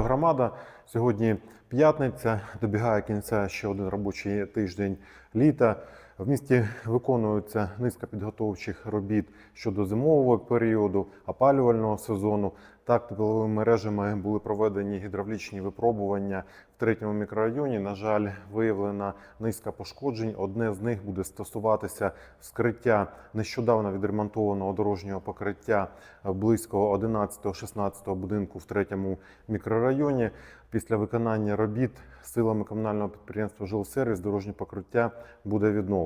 Громада. Сьогодні п'ятниця. Добігає кінця ще один робочий тиждень літа. В місті виконується низка підготовчих робіт щодо зимового періоду, опалювального сезону. Так, тепловими мережами були проведені гідравлічні випробування в третьому мікрорайоні. На жаль, виявлена низка пошкоджень. Одне з них буде стосуватися вскриття нещодавно відремонтованого дорожнього покриття близько 11-16 будинку в третьому мікрорайоні. Після виконання робіт силами комунального підприємства «Жилсервіс» дорожнє покриття буде відновлено.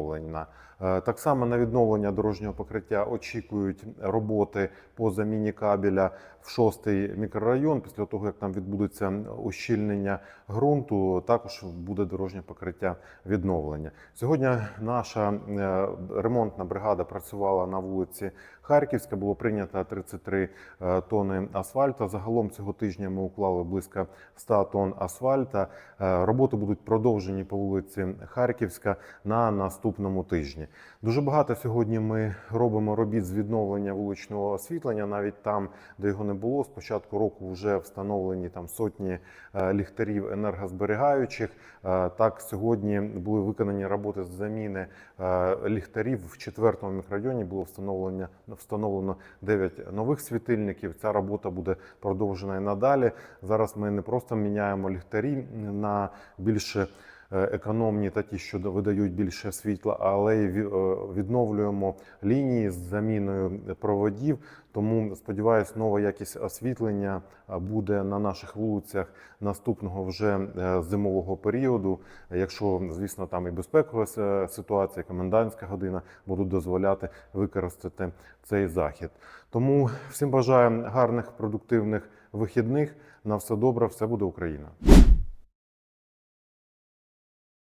Е, Так само на відновлення дорожнього покриття очікують роботи по заміні кабеля в шостий мікрорайон. Після того, як там відбудеться ущільнення ґрунту, також буде дорожнє покриття відновлення. Сьогодні наша е, ремонтна бригада працювала на вулиці Харківська. Було прийнято 33 е, тонни асфальту. Загалом цього тижня ми уклали близько 100 тонн асфальта. Роботи будуть продовжені по вулиці Харківська на наступному тижні. Дуже багато сьогодні ми робимо робіт з відновлення вуличного освітлення, навіть там, де його не було. З початку року вже встановлені там сотні е, ліхтарів енергозберігаючих. Е, Так, сьогодні були виконані роботи з заміни е, ліхтарів в четвертому мікрорайоні. Було встановлено встановлено 9 нових світильників. Ця робота буде продовжена і надалі. Зараз ми не просто міняємо ліхтарі на більше економні та ті, що видають більше світла, але й е, відновлюємо лінії з заміною проводів. Тому сподіваюся, нова якість освітлення е, буде на наших вулицях наступного вже е, зимового періоду. Якщо, звісно, там і безпекова ситуація, комендантська година будуть дозволяти використати цей захід. Тому всім бажаю гарних продуктивних вихідних. На все добре, все буде Україна.